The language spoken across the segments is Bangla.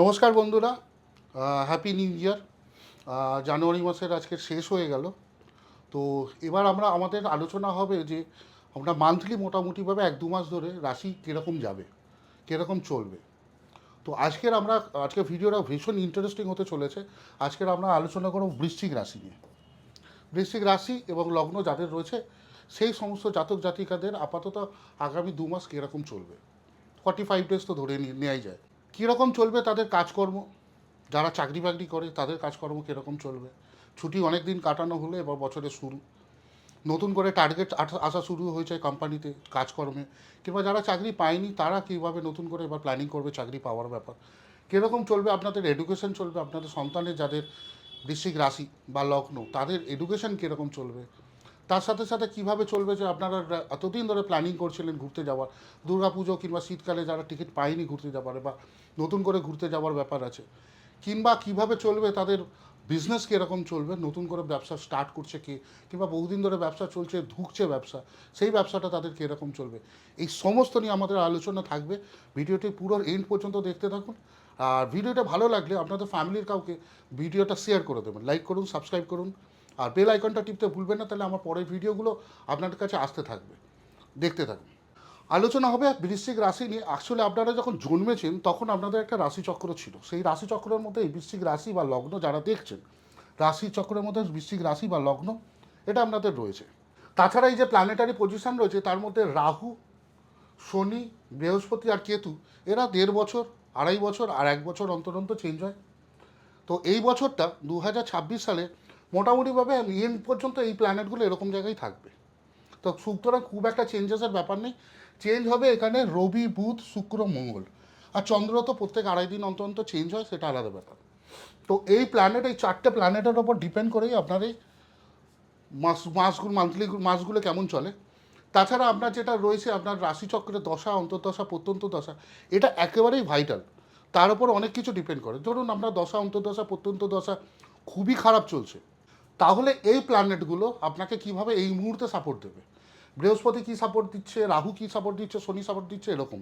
নমস্কার বন্ধুরা হ্যাপি নিউ ইয়ার জানুয়ারি মাসের আজকে শেষ হয়ে গেল। তো এবার আমরা, আমাদের আলোচনা হবে যে আমরা মান্থলি মোটামুটিভাবে এক দু মাস ধরে রাশি কীরকম যাবে, কীরকম চলবে। তো আজকের আমরা, আজকের ভিডিওটা ভীষণ ইন্টারেস্টিং হতে চলেছে। আজকের আমরা আলোচনা করব বৃশ্চিক রাশি নিয়ে। বৃশ্চিক রাশি এবং লগ্ন যাদের রয়েছে, সেই সমস্ত জাতক জাতিকাদের আপাতত আগামী দু মাস কীরকম চলবে। ফর্টি ফাইভ ডেজ তো ধরে নেওয়াই যায়। কীরকম চলবে তাদের কাজকর্ম? যারা চাকরি বাকরি করে, তাদের কাজকর্ম কীরকম চলবে? ছুটি অনেক দিন কাটানো হলো, এবার বছরের শুরু। নতুন করে টার্গেট আসা শুরু হয়েছে কোম্পানিতে কাজকর্মে। কিংবা যারা চাকরি পায়নি, তারা কীভাবে নতুন করে এবার প্ল্যানিং করবে চাকরি পাওয়ার ব্যাপার? কীরকম চলবে আপনাদের এডুকেশন চলবে? আপনাদের সন্তানের যাদের বৃশ্চিক রাশি বা লগ্ন, তাদের এডুকেশন কীরকম চলবে? তার সাথে সাথে কীভাবে চলবে যে আপনারা এতদিন ধরে প্ল্যানিং করছিলেন ঘুরতে যাওয়ার? দুর্গাপুজো কিংবা শীতকালে যারা টিকিট পায়নি ঘুরতে যাওয়ার বা নতুন করে ঘুরতে যাওয়ার ব্যাপার আছে, কিংবা কীভাবে চলবে তাদের বিজনেস কীরকম চলবে? নতুন করে ব্যবসা স্টার্ট করছে কে? কিংবা বহুদিন ধরে ব্যবসা চলছে ঢুকছে ব্যবসা, সেই ব্যবসাটা তাদের কীরকম চলবে? এই সমস্ত নিয়ে আমাদের আলোচনা থাকবে। ভিডিওটি পুরো এন্ড পর্যন্ত দেখতে থাকুন। আর ভিডিওটা ভালো লাগলে আপনাদের ফ্যামিলির কাউকে ভিডিওটা শেয়ার করে দেবেন। লাইক করুন সাবস্ক্রাইব করুন। আর বেল আইকনটা টিপতে ভুলবেন না, তাহলে আমার পরের ভিডিওগুলো আপনাদের কাছে আসতে থাকবে। দেখতে থাকুন। আলোচনা হবে বৃশ্চিক রাশি নিয়ে। আসলে আপনারা যখন জন্মেছেন, তখন আপনাদের একটা রাশিচক্র ছিল। সেই রাশিচক্রের মধ্যে এই বৃশ্চিক রাশি বা লগ্ন যারা দেখছেন, রাশিচক্রের মধ্যে বৃশ্চিক রাশি বা লগ্ন, এটা আপনাদের রয়েছে। তাছাড়া এই যে প্ল্যানেটারি পজিশন রয়েছে, তার মধ্যে রাহু, শনি, বৃহস্পতি আর কেতু, এরা দেড় বছর, আড়াই বছর আর এক বছর অন্তর অন্তর চেঞ্জ হয়। তো এই বছরটা দু হাজার ছাব্বিশ সালে মোটামুটিভাবে এন্ড পর্যন্ত এই প্ল্যানেটগুলো এরকম জায়গায় থাকবে। তো সুতরাং খুব একটা চেঞ্জেসের ব্যাপার নেই। চেঞ্জ হবে এখানে রবি, বুধ, শুক্র, মঙ্গল। আর চন্দ্র তো প্রত্যেক আড়াই দিন অন্তর অন্তর চেঞ্জ হয়, সেটা আলাদা ব্যাপার। তো এই প্ল্যানেট এই চারটে প্ল্যানেটের ওপর ডিপেন্ড করেই আপনার এই মাস, মাসগুলো মান্থলি মাসগুলো কেমন চলে। তাছাড়া আপনার যেটা রয়েছে, আপনার রাশিচক্রের দশা, অন্তর্দশা, প্রত্যন্ত দশা, এটা একেবারেই ভাইটাল তার উপর অনেক কিছু ডিপেন্ড করে। ধরুন আপনার দশা, অন্তর্দশা, প্রত্যন্ত দশা খুবই খারাপ চলছে। তাহলে এই প্ল্যানেটগুলো আপনাকে কীভাবে এই মুহূর্তে সাপোর্ট দেবে? বৃহস্পতি কী সাপোর্ট দিচ্ছে? রাহু কী সাপোর্ট দিচ্ছে? শনি সাপোর্ট দিচ্ছে? এরকম।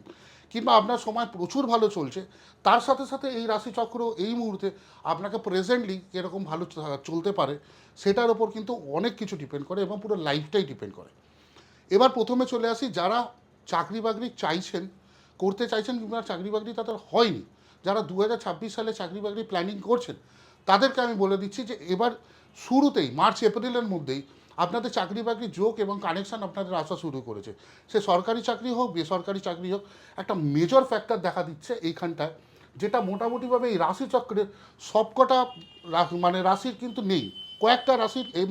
কিংবা আপনার সময় প্রচুর ভালো চলছে, তার সাথে সাথে এই রাশিচক্র এই মুহূর্তে আপনাকে প্রেজেন্টলি কীরকম ভালো চলতে পারে, সেটার ওপর কিন্তু অনেক কিছু ডিপেন্ড করে এবং পুরো লাইফটাই ডিপেন্ড করে। এবার প্রথমে চলে আসি, যারা চাকরি বাকরি চাইছেন, করতে চাইছেন কিংবা চাকরি বাকরি তাদের হয়নি, যারা দু হাজার ছাব্বিশ সালে চাকরি বাকরি প্ল্যানিং করছেন, তাদেরকে আমি বলে দিচ্ছি যে এবার শুরুতেই, মার্চ, এপ্রিলের মধ্যেই আপনাদের চাকরি বাকরি যোগ এবং কানেকশান আপনাদের আসা শুরু করেছে। সে সরকারি চাকরি হোক, বেসরকারি চাকরি হোক, একটা মেজর ফ্যাক্টর দেখা দিচ্ছে এইখানটায়, যেটা মোটামুটিভাবে এই রাশিচক্রের সবকটা মানে রাশির কিন্তু নেই। কয়েকটা রাশির এই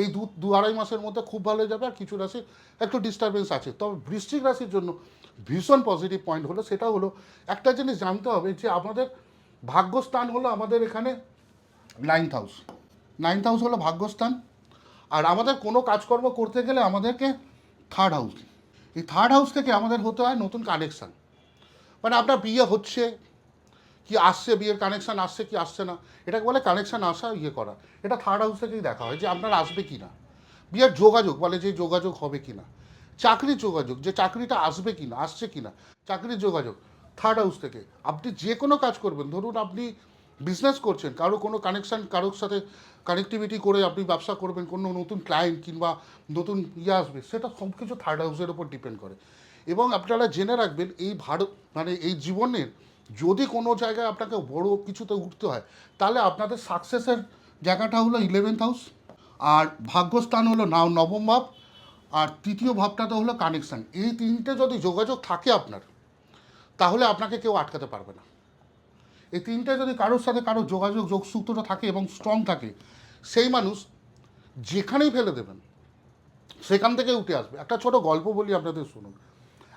এই দু দু আড়াই মাসের মধ্যে খুব ভালো যাবে আর কিছু রাশির একটু ডিস্টারবেন্স আছে। তবে বৃশ্চিক রাশির জন্য ভীষণ পজিটিভ পয়েন্ট হলো, সেটা হলো একটা জিনিস জানতে হবে যে আমাদের ভাগ্যস্থান হলো আমাদের এখানে নাইন্থ হাউস নাইন্থ হাউস হলো ভাগ্যস্থান। আর আমাদের কোনো কাজকর্ম করতে গেলে আমাদেরকে থার্ড হাউস এই থার্ড হাউস থেকে আমাদের হতে হয় নতুন কানেকশান মানে আপনার বিয়ে হচ্ছে, কি আসছে, বিয়ের কানেকশান আসছে, কি আসছে না, এটাকে বলে কানেকশান আসা ইয়ে করা। এটা থার্ড হাউস থেকেই দেখা হয় যে আপনার আসবে কি না। বিয়ের যোগাযোগ, বলে যে যোগাযোগ হবে কি না। চাকরির যোগাযোগ, যে চাকরিটা আসবে কি না, আসছে কি না, চাকরির যোগাযোগ। থার্ড হাউস থেকে। আপনি যে কোনো কাজ করবেন, ধরুন আপনি বিজনেস করছেন, কারও কোনো কানেকশান কারোর সাথে কানেক্টিভিটি করে আপনি ব্যবসা করবেন, কোনো নতুন ক্লায়েন্ট কিংবা নতুন ইয়ে আসবে, সেটা সব কিছু থার্ড হাউসের ওপর ডিপেন্ড করে। এবং আপনারা জেনে রাখবেন, এই ভারত মানে এই জীবনের যদি কোনো জায়গায় আপনাকে বড় কিছুতে উঠতে হয়, তাহলে আপনাদের সাকসেসের জায়গাটা হলো ইলেভেন্থ হাউস আর ভাগ্যস্থান হলো নাও নবম ভাব, আর তৃতীয় ভাবটা তো হলো কানেকশান এই তিনটে যদি যোগাযোগ থাকে আপনার, তাহলে আপনাকে কেউ আটকাতে পারবে না। এই তিনটে যদি কারোর সাথে কারও যোগাযোগ, যোগসূত্রটা থাকে এবং স্ট্রং থাকে, সেই মানুষ যেখানেই ফেলে দেবেন, সেখান থেকে উঠে আসবে। একটা ছোট গল্প বলি আপনাদের, শুনুন।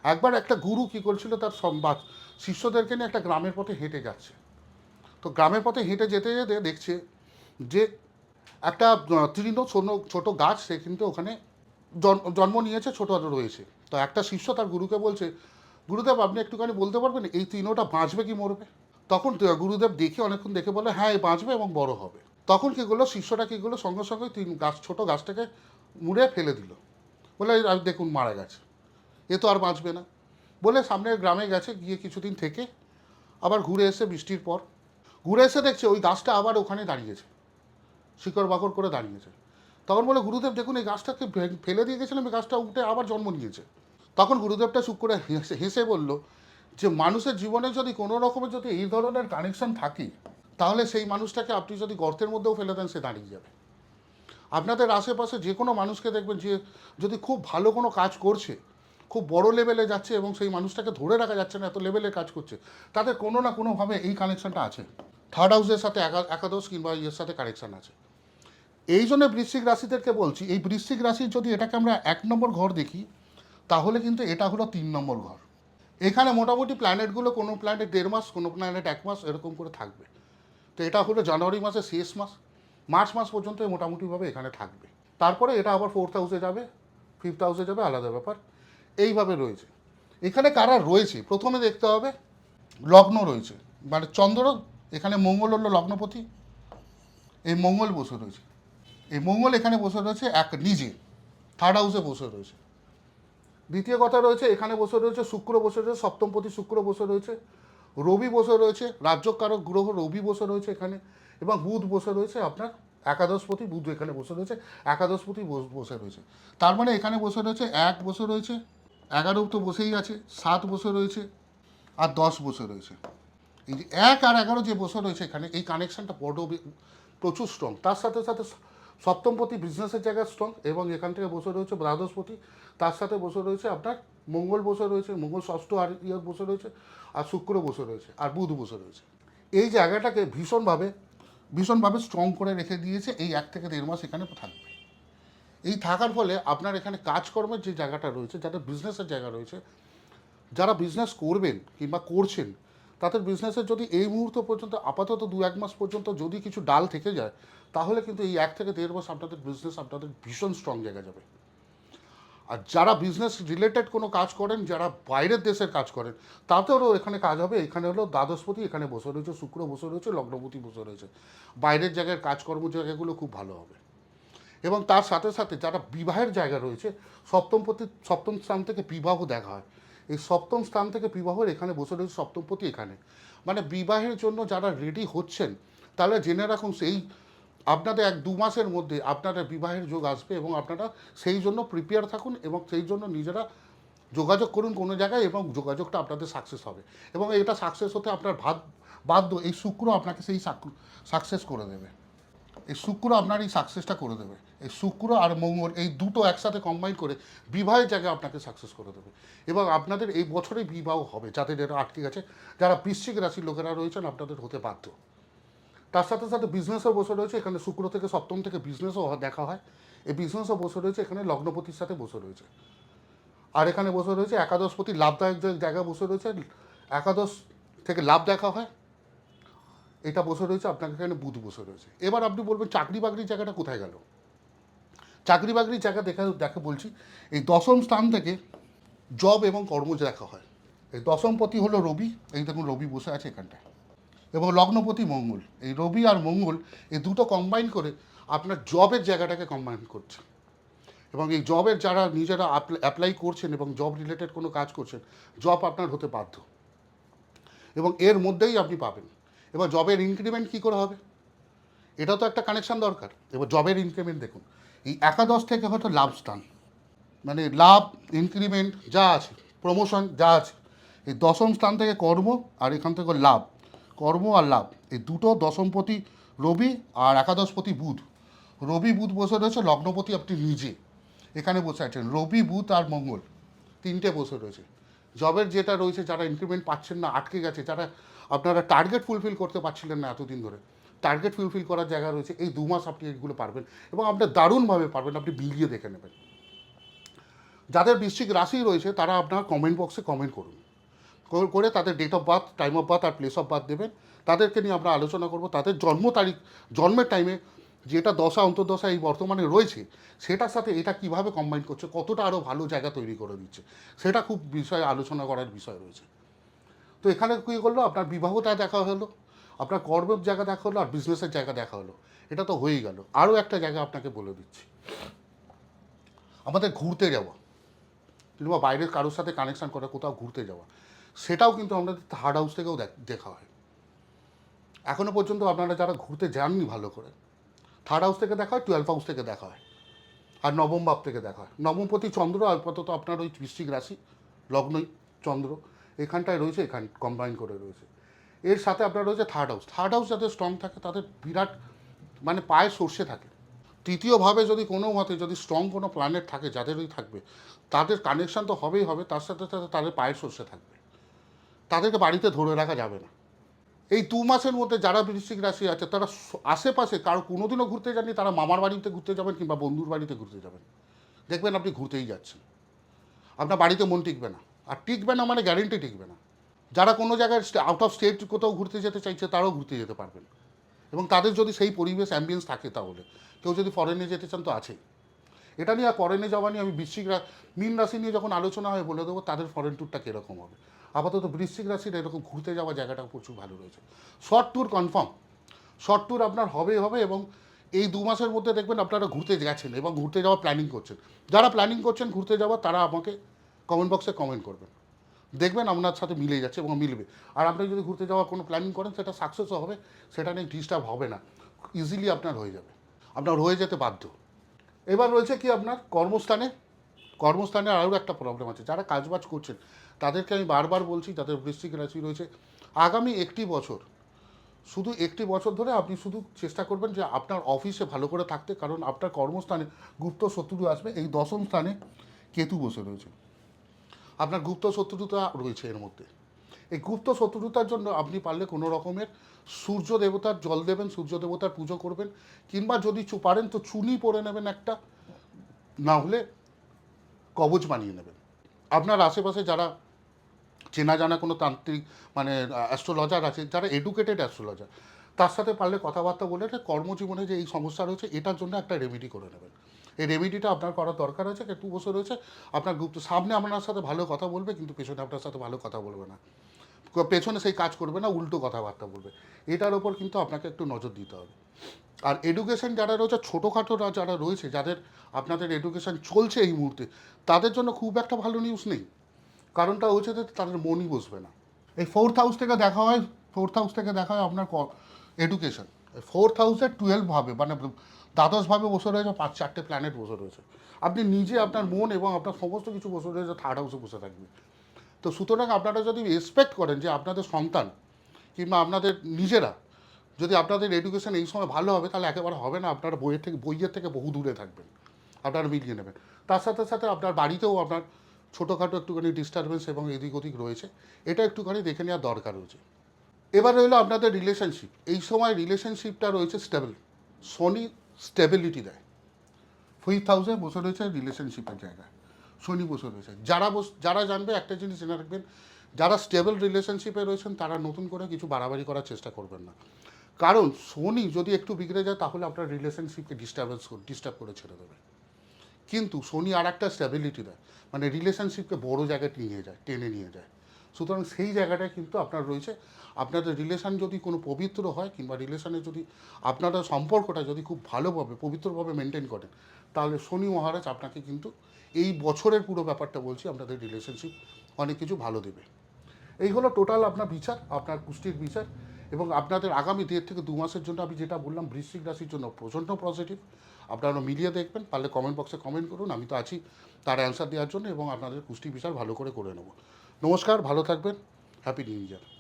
একবার একটা গুরু কী করেছিল, তার সংবাদ শিষ্যদেরকে নিয়ে একটা গ্রামের পথে হেঁটে যাচ্ছে। তো গ্রামের পথে হেঁটে যেতে যেতে দেখছে যে একটা তৃণ ছোট ছোট গাছ, সে কিন্তু ওখানে জন- জন্ম নিয়েছে, ছোট রয়েছে। তো একটা শিষ্য তার গুরুকে বলছে, গুরুদেব, আপনি একটুখানি বলতে পারবেন, এই তৃণটা বাঁচবে কি, মরবে? তখন গুরুদেব দেখে অনেকক্ষণ দেখে বলে হ্যাঁ এ বাঁচবে এবং বড় হবে। তখন কী করল শিষ্যটা কী করল, সঙ্গে সঙ্গে তিন গাছ, ছোটো গাছটাকে মুড়ে ফেলে দিল। বলে, "এই আর দেখুন, মারা গেছে। এ তো আর বাঁচবে না। বলে সামনের গ্রামে গেছে, গিয়ে কিছুদিন থেকে আবার ঘুরে এসে বৃষ্টির পর, ঘুরে এসে দেখছে ওই গাছটা আবার ওখানে দাঁড়িয়েছে, শিকড় বাকড় করে দাঁড়িয়েছে। তখন বলে, গুরুদেব, দেখুন, এই গাছটাকে ফেলে দিয়ে গেছিলাম এই গাছটা উঠে আবার জন্ম নিয়েছে। তখন গুরুদেবটা চুপ করে হেসে বলল যে মানুষের জীবনে যদি কোনো রকমের যদি এই ধরনের কানেকশন থাকে, তাহলে সেই মানুষটাকে আপনি যদি গর্তের মধ্যেও ফেলে দেন, সে দাঁড়িয়ে যাবে। আপনাদের আশেপাশে যে কোনো মানুষকে দেখবেন যে যদি খুব ভালো কোনো কাজ করছে, খুব বড় লেভেলে যাচ্ছে এবং সেই মানুষটাকে ধরে রাখা যাচ্ছে না, এত লেভেলে কাজ করছে, তাদের কোনো না কোনোভাবে এই কানেকশনটা আছে। থার্ড হাউসের সাথে একা- একাদশ কিংবা ইয়ের সাথে কানেকশন আছে। এই জন্য বৃশ্চিক রাশিদেরকে বলছি, এই বৃশ্চিক রাশির যদি এটাকে আমরা এক নম্বর ঘর দেখি, তাহলে কিন্তু এটা হলো তিন নম্বর ঘর। এখানে মোটামুটি প্ল্যানেটগুলো কোনো প্ল্যানেট দেড় মাস, কোনো প্ল্যানেট এক মাস, এরকম করে থাকবে। তো এটা হলো জানুয়ারি মাসের শেষ মাস। মার্চ মাস পর্যন্ত মোটামুটিভাবে এখানে থাকবে। তারপরে এটা আবার ফোর্থ হাউসে যাবে ফিফথ হাউসে যাবে, আলাদা ব্যাপার। এইভাবে রয়েছে। এখানে কারা রয়েছে? প্রথমে দেখতে হবে লগ্ন রয়েছে। মানে চন্দ্র, এখানে মঙ্গল হলো লগ্নপতি। এই মঙ্গল বসে রয়েছে। এই মঙ্গল এখানে বসে রয়েছে এক নিজে। থার্ড হাউসে বসে রয়েছে। দ্বিতীয় কথা রয়েছে, এখানে বসে রয়েছে শুক্র, বসে রয়েছে সপ্তমপতি শুক্র, বসে রয়েছে রবি, বসে রয়েছে রাজ্যকারক গ্রহ, রবি বসে রয়েছে এখানে, এবং বুধ বসে রয়েছে আপনার একাদশপতি বুধ এখানে বসে রয়েছে একাদশপতি বস- রয়েছে। তার মানে এখানে বসে রয়েছে এক, বসে রয়েছে, এগারো তো বসেই আছে, সাত বসে রয়েছে, আর দশ বসে রয়েছে। এই যে এক আর এগারো যে বসে রয়েছে এখানে, এই কানেকশনটা বড় প্রচুর স্ট্রং তার সাথে সাথে সপ্তমপতি বিজনেসের জায়গায় স্ট্রং এবং এখান থেকে বসে রয়েছে দ্বাদশপতি তার সাথে বসে রয়েছে আপনার মঙ্গল বসে রয়েছে, মঙ্গল ষষ্ঠ আর ইয়ে বসে রয়েছে, আর শুক্র বসে রয়েছে, আর বুধ বসে রয়েছে। এই জায়গাটাকে ভীষণভাবে ভীষণভাবে স্ট্রং করে রেখে দিয়েছে এই এক থেকে দেড় মাস এখানে থাকবে। এই থাকার ফলে আপনার এখানে কাজকর্মের যে জায়গাটা রয়েছে, যাদের বিজনেসের জায়গা রয়েছে, যারা বিজনেস করবেন কিংবা করছেন তাদের বিজনেসের যদি এই মুহূর্ত পর্যন্ত আপাতত দু এক মাস পর্যন্ত যদি কিছু ডাল থেকে যায়, তাহলে কিন্তু এই এক থেকে দেড় মাস আপনাদের বিজনেস আপনাদের ভীষণ স্ট্রং জায়গা যাবে। আর যারা বিজনেস রিলেটেড কোনো কাজ করেন, যারা বাইরের দেশের কাজ করেন তাতেও এখানে কাজ হবে। এখানে হলো দ্বাদশপতি, এখানে বসে রয়েছে, শুক্র বসে রয়েছে, লগ্নপতি বসে রয়েছে। বাইরের জায়গায় কাজকর্ম জায়গাগুলো খুব ভালো হবে। এবং তার সাথে সাথে যারা বিবাহের জায়গা রয়েছে, সপ্তমপতি, সপ্তম স্থান থেকে বিবাহ দেখা হয়। এই সপ্তম স্থান থেকে বিবাহের এখানে বসে রয়েছে সপ্তমপতি এখানে। মানে বিবাহের জন্য যারা রেডি হচ্ছেন, তাহলে জেনে রাখুন সেই আপনাদের এক দু মাসের মধ্যে আপনারা বিবাহের যোগ আসবে এবং আপনারা সেই জন্য প্রিপেয়ার থাকুন এবং সেই জন্য নিজেরা যোগাযোগ করুন কোনো জায়গায় এবং যোগাযোগটা আপনাদের সাকসেস হবে। এবং এটা সাকসেস হতে আপনার ভাত বাধ্য, এই শুক্র আপনাকে সেই সাকসেস করে দেবে। এই শুক্র আপনার এই সাকসেসটা করে দেবে। এই শুক্র আর মঙ্গল এই দুটো একসাথে কম্বাইন করে বিবাহের জায়গায় আপনাকে সাকসেস করে দেবে। এবং আপনাদের এই বছরেই বিবাহ হবে, যাদের এটা আটকে গেছে যারা বৃশ্চিক রাশির লোকেরা রয়েছেন, আপনাদের হতে বাধ্য। তার সাথে সাথে বিজনেসও বসে রয়েছে, এখানে শুক্র থেকে সপ্তম থেকে বিজনেসও দেখা হয়। এই বিজনেসও বসে রয়েছে, এখানে লগ্নপতির সাথে বসে রয়েছে। আর এখানে বসে রয়েছে একাদশপতি লাভদায়ক জায়গায় বসে রয়েছে। একাদশ থেকে লাভ দেখা হয়। এটা বসে রয়েছে, আপনাকে এখানে বুধ বসে রয়েছে। এবার আপনি বলবেন চাকরি বাকরির জায়গাটা কোথায় গেল? চাকরি বাকরির জায়গা দেখা দেখে বলছি, এই দশম স্থান থেকে জব এবং কর্ম দেখা হয়। এই দশমপতি হলো রবি, এই দেখুন রবি বসে আছে এখানটায়। এবং লগ্নপতি মঙ্গল। এই রবি আর মঙ্গল এই দুটো কম্বাইন করে আপনার জবের জায়গাটাকে কম্বাইন করছে। এবং এই জবের যারা নিজেরা অ্যাপ্লাই করছেন এবং জব রিলেটেড কোনো কাজ করছেন জব আপনার হতে বাধ্য। এবং এর মধ্যেই আপনি পাবেন। এবার জবের ইনক্রিমেন্ট কী করে হবে? এটা তো একটা কানেকশন দরকার। এবার জবের ইনক্রিমেন্ট দেখুন। এই একাদশ থেকে হয়তো লাভ স্থান। মানে লাভ ইনক্রিমেন্ট যা আছে প্রমোশন যা আছে, এই দশম স্থান থেকে কর্ম আর এখান থেকে লাভ। কর্ম আর লাভ, এই দুটো দশমপতি রবি আর একাদশপতি বুধ। রবি, বুধ বসে রয়েছে, লগ্নপতি আপনি নিজে। এখানে বসে আছেন। রবি, বুধ আর মঙ্গল তিনটে বসে রয়েছে। জবের যেটা রয়েছে, যারা ইনক্রিমেন্ট পাচ্ছেন না, আটকে গেছে, যারা আপনারা টার্গেট ফুলফিল করতে পারছিলেন না এতদিন ধরে টার্গেট ফুলফিল করার জায়গা রয়েছে, এই দু মাস আপনি এগুলো পারবেন এবং আপনার দারুণভাবে পারবেন, আপনি বিলিয়ে দেখে নেবেন। যাদের বৃশ্চিক রাশি রয়েছে, তারা আপনার কমেন্ট বক্সে কমেন্ট করুন। করে তাদের date of birth time of birth R place of birth দেবেন। তাদেরকে নিয়ে আমরা আলোচনা করব, তাদের জন্ম তারিখ, জন্মের টাইমে যেটা দশা, অন্তর্দশা এই বর্তমানে রয়েছে, সেটার সাথে এটা কীভাবে কম্বাইন করছে, কতটা আরও ভালো জায়গা তৈরি করে দিচ্ছে, সেটা খুব বিষয়ে আলোচনা করার বিষয় রয়েছে। তো এখানে কী করল, আপনার বিবাহটা দেখা হলো। আপনার কর্মের জায়গা দেখা হলো আর বিজনেসের জায়গা দেখা হলো। এটা তো হয়েই গেল। আরও একটা জায়গা আপনাকে বলে দিচ্ছি। আমাদের ঘুরতে যাওয়া। কিংবা বাইরের কারোর সাথে কানেকশান করা কোথাও ঘুরতে যাওয়া। সেটাও কিন্তু আমাদের থার্ড হাউস থেকেও দেখ- হয়। এখনও পর্যন্ত আপনারা যারা ঘুরতে যাননি ভালো করে থার্ড হাউস থেকে দেখা হয় টুয়েলভ হাউস থেকে দেখা হয়। আর নবম ভাব থেকে দেখা হয়। নবমপতি চন্দ্র, আপাতত আপনার ওই বৃশ্চিক রাশি, লগ্নই চন্দ্র। এখানটায় রয়েছে, এখান কম্বাইন করে রয়েছে। এর সাথে আপনার রয়েছে থার্ড হাউস থার্ড হাউস যাদের স্ট্রং থাকে তাদের বিরাট মানে পায়ে সর্ষে থাকে। তৃতীয়ভাবে যদি কোনো মতে যদি স্ট্রং কোনো প্ল্যানেট থাকে, যাদেরই থাকবে, তাদের কানেকশান তো হবেই হবে, তার সাথে সাথে তাদের পায়ের সর্ষে থাকবে। তাদেরকে বাড়িতে ধরে রাখা যাবে না। এই দু মাসের মধ্যে যারা বৃশ্চিক রাশি আছে, তারা আশেপাশে কারও কোনোদিনও ঘুরতে যাননি, তারা মামার বাড়িতে ঘুরতে যাবেন কিংবা বন্ধুর বাড়িতে ঘুরতে যাবেন। দেখবেন আপনি ঘুরতেই যাচ্ছেন। আপনার বাড়িতে মন টিকবে না। আর টিকবে না মানে গ্যারেন্টি টিকবে না। যারা কোনো জায়গায় আউট অফ স্টেট কোথাও ঘুরতে যেতে চাইছে, তারাও ঘুরতে যেতে পারবেন এবং তাদের যদি সেই পরিবেশ অ্যাম্বিয়েন্স থাকে তাহলে। কেউ যদি ফরেনে যেতে চান তো আছেই। এটা নিয়ে আর ফরেনে যাওয়া নিয়ে আমি বৃশ্চিক মীন রাশি নিয়ে যখন আলোচনা হয় বলে দেবো, তাদের ফরেন ট্যুরটা কীরকম হবে? আপাতত বৃশ্চিক রাশির এরকম ঘুরতে যাওয়া জায়গাটা প্রচুর ভালো রয়েছে। Short tour confirm short tour আপনার হবেই হবে এবং এই দু মাসের মধ্যে দেখবেন আপনারা ঘুরতে গেছেন এবং ঘুরতে যাওয়া প্ল্যানিং করছেন। যারা প্ল্যানিং করছেন ঘুরতে যাওয়া, তারা আমাকে কমেন্ট বক্সে কমেন্ট করবেন। দেখবেন আপনার সাথে মিলে যাচ্ছে এবং মিলবে। আর আপনি যদি ঘুরতে যাওয়ার কোনো প্ল্যানিং করেন, সেটা সাকসেসও হবে, সেটা নিয়ে ডিস্টার্ব হবে না। ইজিলি আপনার হয়ে যাবে। আপনার হয়ে যেতে বাধ্য। এবার রয়েছে কি আপনার কর্মস্থানে? কর্মস্থানে আরও একটা প্রবলেম আছে। যারা কাজবাজ করছেন, তাদেরকে আমি বারবার বলছি, যাদের বৃশ্চিক রাশি রয়েছে, আগামী একটি বছর, শুধু একটি বছর ধরে আপনি শুধু চেষ্টা করবেন যে আপনার অফিসে ভালো করে থাকতে, কারণ আপনার কর্মস্থানে গুপ্ত শত্রু আসবে। এই দশম স্থানে কেতু বসে রয়েছে। আপনার গুপ্ত শত্রুতা রয়েছে এর মধ্যে। এই গুপ্ত শত্রুতার জন্য আপনি পারলে কোনো রকমের সূর্য দেবতার জল দেবেন, সূর্য দেবতার পুজো করবেন, কিংবা যদি পারেন তো চুনি পরে নেবেন একটা, না হলে কবচ বানিয়ে নেবেন। আপনার আশেপাশে যারা চেনা জানা কোনো তান্ত্রিক মানে অ্যাস্ট্রোলজার আছে, যারা এডুকেটেড অ্যাস্ট্রোলজার তার সাথে পারলে কথাবার্তা বলে কর্মজীবনে যে এই সমস্যা রয়েছে, এটার জন্য একটা রেমেডি করে নেবেন। এই রেমেডিটা আপনার করার দরকার আছে একটু বসে রয়েছে আপনার গুপ্ত সামনে আপনার সাথে ভালো কথা বলবে, কিন্তু পেছনে আপনার সাথে ভালো কথা বলবে না। পেছনে সেই কাজ করবে না, উল্টো কথাবার্তা বলবে। এটার ওপর কিন্তু আপনাকে একটু নজর দিতে হবে। আর এডুকেশন যারা রয়েছে, ছোটোখাটো যারা রয়েছে, যাদের আপনাদের এডুকেশন চলছে এই মুহূর্তে, তাদের জন্য খুব একটা ভালো নিউজ নেই। কারণটা হচ্ছে যে তাদের মনই বসবে না। এই ফোর্থ হাউস থেকে দেখা হয় ফোর্থ হাউস থেকে দেখা হয় আপনার এডুকেশন ফোর্থ হাউসে টুয়েলভ ভাবে মানে দ্বাদশভাবে বসে রয়েছে, পাঁচ চারটে প্ল্যানেট বসে রয়েছে। আপনি নিজে আপনার মন এবং আপনার সমস্ত কিছু বসে রয়েছে থার্ড হাউসে বসে থাকবে। তো সুতরাং আপনারা যদি এক্সপেক্ট করেন যে আপনাদের সন্তান কিংবা আপনাদের নিজেরা, যদি আপনাদের এডুকেশন এই সময় ভালো হবে, তাহলে একেবারে হবে না, আপনারা বইয়ের থেকে বইয়ের থেকে বহু দূরে থাকবেন। আপনারা মিলিয়ে নেবেন। তার সাথে সাথে আপনার বাড়িতেও আপনার ছোটোখাটো একটুখানি ডিস্টারবেন্স এবং এদিক ওদিক রয়েছে, এটা একটুখানি দেখে নেওয়ার দরকার রয়েছে এবার রইল আপনাদের রিলেশনশিপ এই সময় রিলেশনশিপটা রয়েছে স্টেবল শনি স্টেবিলিটি দেয়। ফিফথ হাউসে বসে রয়েছে রিলেশনশিপের জায়গায়। শনি বসে রয়েছে। যারা বস, যারা জানবে, একটা জিনিস জেনে রাখবেন, যারা স্টেবল রিলেশনশিপে রয়েছেন, তারা নতুন করে কিছু বাড়াবাড়ি করার চেষ্টা করবেন না। কারণ শনি যদি একটু বিগড়ে যায়, তাহলে আপনার রিলেশনশিপকে ডিস্টার্বেন্স ডিস্টার্ব করে ছেড়ে দেবে। কিন্তু শনি আর একটা স্ট্যাবিলিটি দেয়। মানে রিলেশনশিপকে বড় জায়গায় নিয়ে যায়, টেনে নিয়ে যায়। সুতরাং সেই জায়গাটায় কিন্তু আপনার রয়েছে। আপনাদের রিলেশন যদি কোনো পবিত্র হয় কিংবা রিলেশানে যদি আপনাদের সম্পর্কটা যদি খুব ভালোভাবে, পবিত্রভাবে মেনটেন করেন, তাহলে শনি মহারাজ আপনাকে কিন্তু এই বছরের পুরো ব্যাপারটা বলছি, আপনাদের রিলেশনশিপ অনেক কিছু ভালো দেবে। এই হলো টোটাল আপনার বিচার, আপনার পুষ্টির বিচার এবং আপনাদের আগামী দেড় থেকে দু মাসের জন্য আমি যেটা বললাম, বৃশ্চিক রাশির জন্য প্রচণ্ড পজিটিভ আপনারা মিলিয়ে দেখবেন, পারলে কমেন্ট বক্সে কমেন্ট করুন, আমি তো আছি তার অ্যান্সার দেওয়ার জন্য এবং আপনাদের পুষ্টি বিচার ভালো করে করে নেব। নমস্কার ভালো থাকবেন। Happy new year